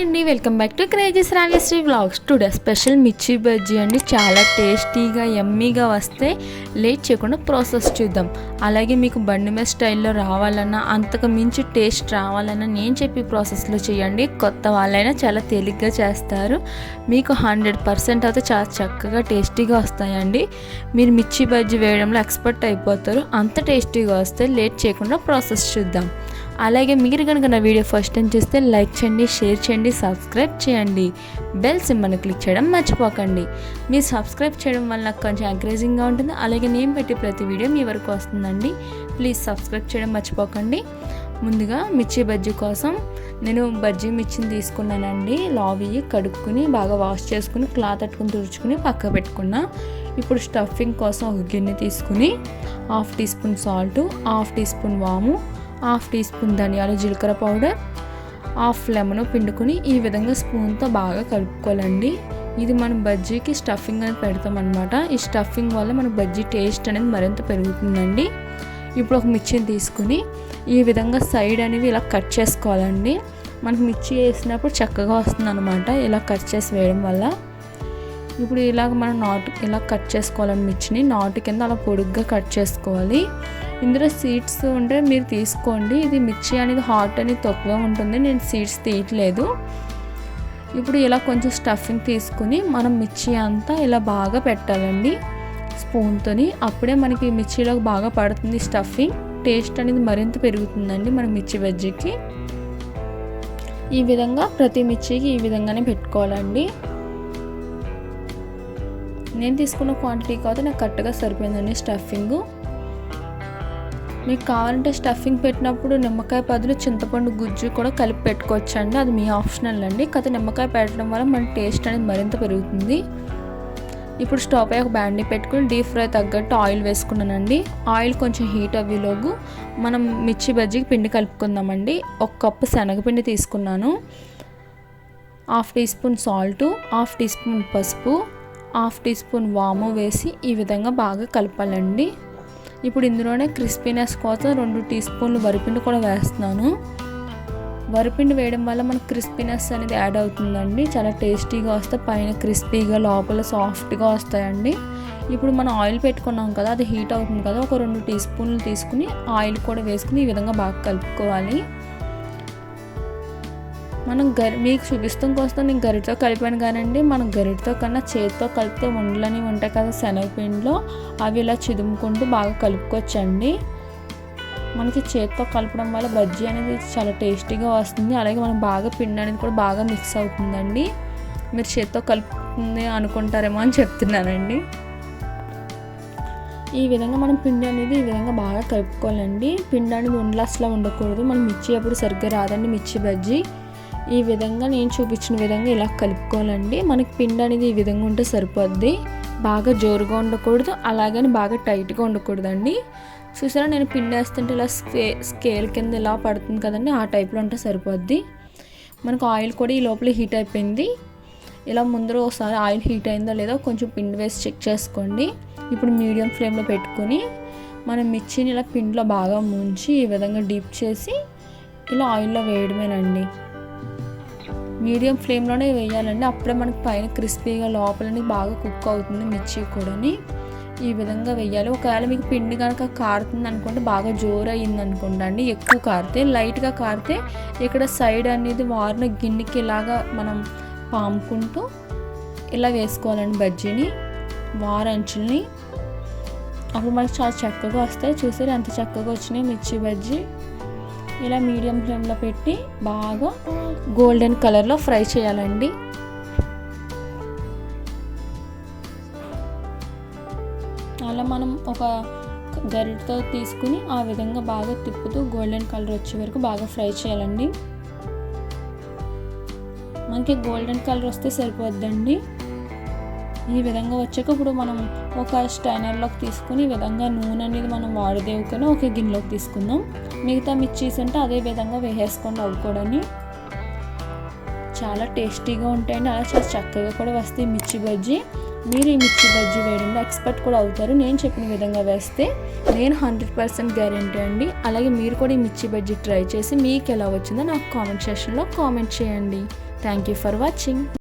అండి. Welcome back to crazies Rajashree vlogs today special mirchi bajji అండి. చాలా టేస్టీగా ఎమ్మీగా వస్తే లేట్ చేయకుండా ప్రాసెస్ చూద్దాం. అలాగే మీకు బండి మీద స్టైల్లో రావాలన్నా అంతకు మించి టేస్ట్ రావాలన్నా నేను చెప్పి ప్రాసెస్లో చేయండి. కొత్త వాళ్ళైనా చాలా తేలిగ్గా చేస్తారు. మీకు హండ్రెడ్ పర్సెంట్ అయితే చాలా చక్కగా టేస్టీగా వస్తాయండి. మీరు మిర్చి బజ్జీ వేయడంలో ఎక్స్పర్ట్ అయిపోతారు. అంత టేస్టీగా వస్తే లేట్ చేయకుండా ప్రాసెస్ చూద్దాం. అలాగే మీరు కనుక నా వీడియో ఫస్ట్ టైం చూస్తే లైక్ చేయండి షేర్ చేయండి సబ్స్క్రైబ్ చేయండి. బెల్ సింబల్ని క్లిక్ చేయడం మర్చిపోకండి. మీరు సబ్స్క్రైబ్ చేయడం వల్ల నాకు కొంచెం ఎంకరేజింగ్గా ఉంటుంది. అలాగే నేను పెట్టే ప్రతి వీడియో మీ వరకు వస్తుందండి. ప్లీజ్ సబ్స్క్రైబ్ చేయడం మర్చిపోకండి. ముందుగా మిర్చి బజ్జీ కోసం నేను బజ్జీ మిర్చిని తీసుకున్నానండి. లావి కడుక్కుని బాగా వాష్ చేసుకుని క్లాత్ అట్టుకుని తుడుచుకుని పక్క పెట్టుకున్నా. ఇప్పుడు స్టఫింగ్ కోసం ఒక గిన్నె తీసుకుని half teaspoon salt half teaspoon వాము హాఫ్ టీ స్పూన్ ధనియాలు జీలకర్ర పౌడర్ హాఫ్ లెమన్ పిండుకొని ఈ విధంగా స్పూన్తో బాగా కలుపుకోవాలండి. ఇది మనం బజ్జీకి స్టఫింగ్ అనేది పెడతాం అనమాట ఈ స్టఫింగ్ వల్ల మన బజ్జీ టేస్ట్ అనేది మరింత పెరుగుతుందండి. ఇప్పుడు ఒక మిర్చిని తీసుకుని ఈ విధంగా సైడ్ అనేది ఇలా కట్ చేసుకోవాలండి. మనకు మిర్చి వేసినప్పుడు చక్కగా వస్తుంది అనమాట ఇలా కట్ చేసి వేయడం వల్ల. ఇప్పుడు ఇలాగ మనం నాటు ఇలా కట్ చేసుకోవాలండి మిర్చిని నాటు కింద అలా పొడుగ్గా కట్ చేసుకోవాలి. ఇందులో సీడ్స్ ఉంటే మీరు తీసుకోండి. ఇది మిర్చి అనేది హాట్ అనేది తక్కువ ఉంటుంది. నేను సీడ్స్ తీయట్లేదు. ఇప్పుడు ఇలా కొంచెం స్టఫింగ్ తీసుకుని మనం మిర్చి అంతా ఇలా బాగా పెట్టాలండి. స్పూన్తోని అప్పుడే మనకి మిర్చిలోకి బాగా పడుతుంది స్టఫింగ్ టేస్ట్ అనేది మరింత పెరుగుతుందండి మన మిర్చి బజ్జీకి ఈ విధంగా ప్రతి మిర్చికి ఈ విధంగానే పెట్టుకోవాలండి. నేను తీసుకున్న క్వాంటిటీ కాదు నాకు కరెక్ట్గా సరిపోయిందండి స్టఫింగ్ మీకు కావాలంటే స్టఫింగ్ పెట్టినప్పుడు నిమ్మకాయ బదులు చింతపండు గుజ్జు కూడా కలిపి పెట్టుకోవచ్చు అండి అది మీ ఆప్షనల్ అండి. కథ నిమ్మకాయ పెట్టడం వల్ల మన టేస్ట్ అనేది మరింత పెరుగుతుంది. ఇప్పుడు స్టవ్ పై ఒక బ్యాండీ పెట్టుకుని డీప్ ఫ్రై తగ్గట్టు ఆయిల్ వేసుకున్నానండి. ఆయిల్ కొంచెం హీట్ అవ్వేలోగు మనం మిర్చి బజ్జీకి పిండి కలుపుకుందామండి. ఒక కప్పు శనగపిండి తీసుకున్నాను. Half teaspoon salt half teaspoon పసుపు హాఫ్ టీ స్పూన్ వాము వేసి ఈ విధంగా బాగా కలపాలండి. ఇప్పుడు ఇందులోనే క్రిస్పీనెస్ కోసం రెండు టీ స్పూన్లు వరిపిండి కూడా వేస్తున్నాను. వరిపిండి వేయడం వల్ల మనకు క్రిస్పీనెస్ అనేది యాడ్ అవుతుందండి. చాలా టేస్టీగా వస్తే పైన క్రిస్పీగా లోపల సాఫ్ట్గా వస్తాయండి. ఇప్పుడు మనం ఆయిల్ పెట్టుకున్నాం కదా అది హీట్ అవుతుంది కదా ఒక రెండు టీ స్పూన్లు తీసుకుని ఆయిల్ కూడా వేసుకుని ఈ విధంగా బాగా కలుపుకోవాలి. మనం గరి మీకు చూపిస్తాం కోసం నేను గరిటతో కలిపాను కానండి. మనం గరిటతో కన్నా చేతితో కలిపితే ఉండలని ఉంటాయి కదా శనగపిండిలో. అవి ఇలా చిదుముకుంటూ బాగా కలుపుకోవచ్చండి. మనకి చేతితో కలపడం వల్ల బజ్జీ అనేది చాలా టేస్టీగా వస్తుంది. అలాగే మనం బాగా పిండి అనేది కూడా బాగా మిక్స్ అవుతుందండి. మీరు చేతితో కలుపుతుంది అనుకుంటారేమో అని చెప్తున్నానండి. ఈ విధంగా మనం పిండి అనేది ఈ విధంగా బాగా కలుపుకోవాలండి. పిండి అనేది ఉండలాస్లా ఉండకూడదు. మనం మిర్చి అప్పుడు సరిగ్గా రాదండి మిర్చి బజ్జీ. ఈ విధంగా నేను చూపించిన విధంగా ఇలా కలుపుకోవాలండి. మనకి పిండి అనేది ఈ విధంగా ఉంటే సరిపోద్ది. బాగా జోరుగా ఉండకూడదు అలాగని బాగా టైట్గా ఉండకూడదండి. చూసారా నేను పిండి వేస్తుంటే ఇలా స్కే స్కేల్ కింద ఇలా పడుతుంది కదండి ఆ టైప్లో ఉంటే సరిపోద్ది. మనకు ఆయిల్ కూడా ఈ లోపల హీట్ అయిపోయింది. ఇలా ముందర ఒకసారి ఆయిల్ హీట్ అయిందో లేదో కొంచెం పిండి వేసి చెక్ చేసుకోండి. ఇప్పుడు మీడియం ఫ్లేమ్లో పెట్టుకొని మనం మిర్చిని ఇలా పిండిలో బాగా ముంచి ఈ విధంగా డీప్ చేసి ఇలా ఆయిల్లో వేయడమేనండి. మీడియం ఫ్లేమ్లోనే వేయాలండి. అప్పుడే మనకి పైన క్రిస్పీగా లోపలని బాగా కుక్ అవుతుంది మిర్చి కూడాని. ఈ విధంగా వేయాలి. ఒకవేళ మీకు పిండి కనుక కారుతుంది అనుకుంటే బాగా జోరు అయింది అనుకోండి అండి ఎక్కువ కారితే లైట్గా కారితే ఇక్కడ సైడ్ అనేది వారిన గిన్నెకి ఇలాగా మనం పాముకుంటూ ఇలా వేసుకోవాలండి బజ్జీని వారంచుల్ని. అప్పుడు మనకి చాలా చక్కగా వస్తాయి. చూసారు ఎంత చక్కగా వచ్చినాయి మిర్చి బజ్జీ. ఇలా మీడియం ఫ్లేమ్లో పెట్టి బాగా గోల్డెన్ కలర్లో ఫ్రై చేయాలండి. అలా మనం ఒక గరిటతో తీసుకుని ఆ విధంగా బాగా తిప్పుతూ గోల్డెన్ కలర్ వచ్చే వరకు బాగా ఫ్రై చేయాలండి. మనకి గోల్డెన్ కలర్ వస్తే సరిపోద్దండి. ఈ విధంగా వచ్చాక ఇప్పుడు మనం ఒక స్టైనర్లోకి తీసుకుని ఈ విధంగా నూనె అనేది మనం వాడదేవుకొని ఒక గిన్నెలోకి తీసుకుందాం. మిగతా మిర్చీస్ ఉంటే అదే విధంగా వేసేసుకోండి అవి కూడా చాలా టేస్టీగా ఉంటాయండి. అలా చాలా చక్కగా కూడా వస్తాయి మిర్చి బజ్జీ. మీరు ఈ మిర్చి బజ్జీ వేయడంలో ఎక్స్పర్ట్ కూడా అవుతారు. నేను చెప్పిన విధంగా వేస్తే నేను హండ్రెడ్ పర్సెంట్ గ్యారెంటీ అండి. అలాగే మీరు కూడా ఈ మిర్చి బజ్జీ ట్రై చేసి మీకు ఎలా వచ్చిందో నాకు కామెంట్ సెక్షన్లో కామెంట్ చేయండి. Thank you for watching.